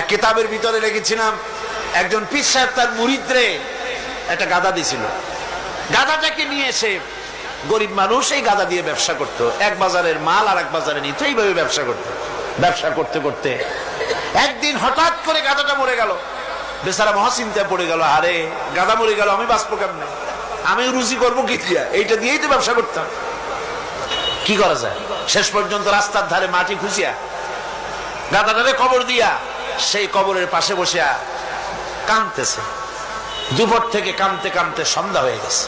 এক কিতাবের ভিতরে রেখেছিলাম, একজন পীর সাহেব তার মুরিদরে একটা গাদা দিছিল গাদাটাকে নিয়ে এসে গরিব মানুষ এই গাদা দিয়ে ব্যবসা করতো। এক বাজারের মাল আর এক বাজারে নিত, এইভাবে ব্যবসা করতো। ব্যবসা করতে করতে একদিন হঠাৎ করে গাদাটা মরে গেল। বেচারা মহাচিন্তায় পড়ে গেল, আরে গাদা মরে গেল, আমি বাঁচবো কেমনে? আমি রুজি করব কি এইটা দিয়েই তো ব্যবসা করতাম। কি করা যায়? শেষ পর্যন্ত রাস্তার ধারে মাটি খুঁজিয়া গাদাটারে কবর দিয়া সেই কবরের পাশে বসিয়া কাঁদতেছে। দুপুর থেকে কামতে কামতে সন্ধ্যা হয়ে গেছে।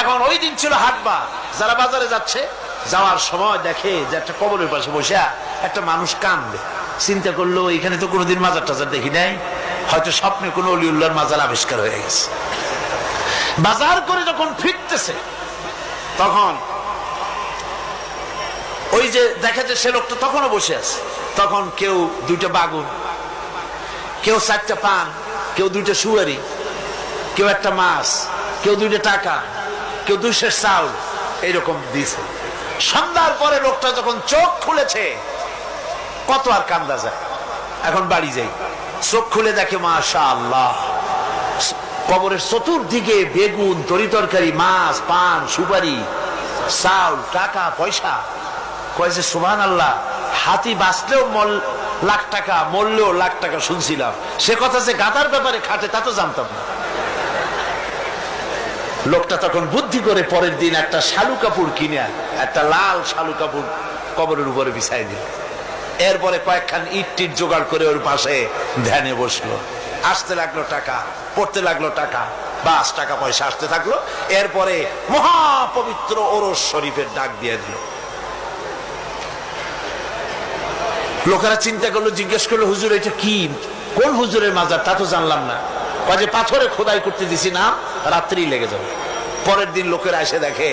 এখন ওই দিন ছিল হাটবার। যারা বাজারে যাচ্ছে, যাওয়ার সময় দেখে যে একটা কবরের পাশে বসে একটা মানুষ কান্দে চিন্তা করল, এখানে তো কোনোদিন মাজার টাজার দেখি নাই। হয়তো স্বপ্নে কোনো অলিউল্লাহর মাজার আবিষ্কার হয়ে গেছে। বাজার করে যখন ফিরতেছে, তখন ওই যে দেখা যায় সে লোকটা তখনও বসে আছে। তখন কেউ দুইটা বাগুন, কেউ চারটা পান, কেউ দুইটা সুয়ারি, কেউ একটা মাছ, কেউ দুইটা টাকা, কেউ দুইশের চাউল এইরকম দিয়েছে। সন্ধ্যার পরে লোকটা যখন চোখ খুলেছে, কত আর কান্দা যায়। এখন বাড়ি যাই। চোখ খুলে দেখে মাশা আল্লাহ কবরের চতুর্দিকে বেগুন তরি তরকারি মাছ, পান, সুপারি, চাউল, টাকা, পয়সা। কয়েছে সুবান আল্লাহ হাতি বাঁচলেও মল লাখ টাকা, মরলেও লাখ টাকা শুনছিলাম। সে কথা যে গাদার ব্যাপারে খাটে, তা তো জানতাম না। লোকটা তখন বুদ্ধি করে পরের দিন একটা শালু কাপড় কিনে একটা লাল শালু কাপড় কবরের উপরে বিছাই দিল। এরপরে কয়েকখান ইট জোগাড় করে ওর পাশে ধ্যানে বসল। আসতে লাগল টাকা, পড়তে লাগল টাকা, বাস, টাকা পয়সা, আসতে থাকল। এরপরে মহাপবিত্র ওরস শরীফের ডাক দিয়ে দিল। লোকেরা চিন্তা করল, জিজ্ঞেস করল, হুজুর, এটা কি? কোন হুজুরের মাজার? তা তো জানলাম না। কাজে পাথরে খোদাই করতে দিছি না রাত্রি লেগে যাবে। পরের দিন লোকেরা এসে দেখে,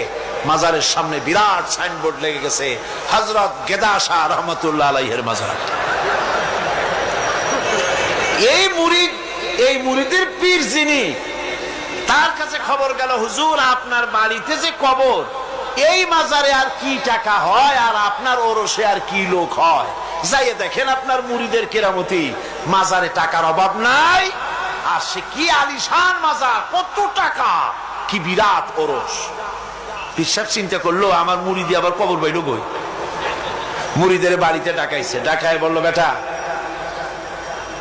মাজারের সামনে বিরাট সাইনবোর্ড লেগে গেছে হজরত গেদা শাহ রহমতুল্লাহ আলাইহের মাজার। এই মুরিদ, এই মুরিদের পীর যিনি, তার কাছে খবর গেল, হুজুর, আপনার বাড়িতে যে কবর, এই মাজারে আর কি টাকা হয়, আর আপনার ওরসে আর কি লোক হয়? যাইয়ে দেখেন আপনার মুড়িদের কেরামতি। মাজারে টাকার অভাব নাই। আর সে কি আলিশান মাজার? কত টাকা? কি বিরাট ওরস। বিশ্বাস, চিন্তা করল, আমার মুড়ি দিয়ে আবার কবর বাইল বই মুড়িদের বাড়িতে ডাকাইছে। ডাকায় বলল, বেটা,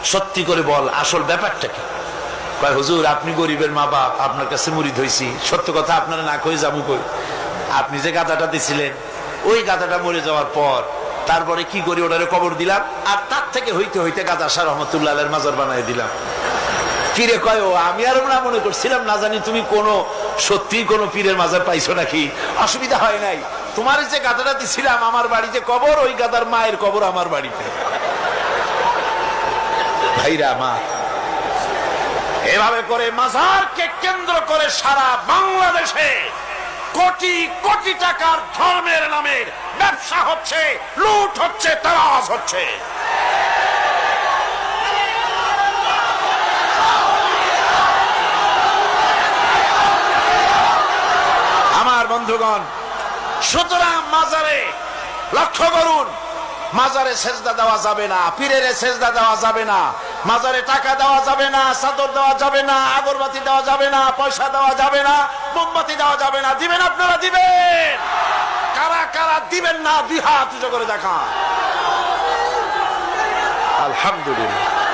সত্যি করে বল, আসল ব্যাপারটা কি? কয়, হুজুর, আপনি গরিবের মা বাপ, আপনার কাছে মুড়ি ধইছি। সত্য কথা, আপনারা না কই যাব কই? আপনি যে গাদাটা দিছিলেন, ওই গাদাটা মরে যাওয়ার পর তারপরে কি করি, ওটারে কবর দিলাম, আর তার থেকে হইতে হইতে গাদা শাহ রহমতুল্লাহ মাজার বানাই দিলাম। ফিরে কয়, ও, আমি আর না মনে করছিলাম না জানি তুমি কোনো সত্যি কোনো পীরের মাজার পাইছো নাকি? অসুবিধা হয় নাই। তোমার যে গাদাটা দিছিলাম, আমার বাড়িতে কবর, ওই গাদার মায়ের কবর আমার বাড়িতে। ভাইরা মা এভাবে করে মাজারকে কেন্দ্র করে সারা বাংলাদেশে কোটি কোটি টাকার ধর্মের নামের ব্যবসা হচ্ছে, লুট হচ্ছে তারাজ হচ্ছে। আমার বন্ধুগণ, সুতরাং মাজারে লক্ষ্য করুন, মাজারে সেজদা দেওয়া যাবে না, পীরের সেজদা দেওয়া যাবে না। মাজারে টাকা দেওয়া যাবে না, চাদর দেওয়া যাবে না, আগরবাতি দেওয়া যাবে না, পয়সা দেওয়া যাবে না, মোমবাতি দেওয়া যাবে না। দিবেন আপনারা, দিবেন! কারা কারা দিবেন না, দুই হাত করে দেখা আলহামদুলিল্লাহ।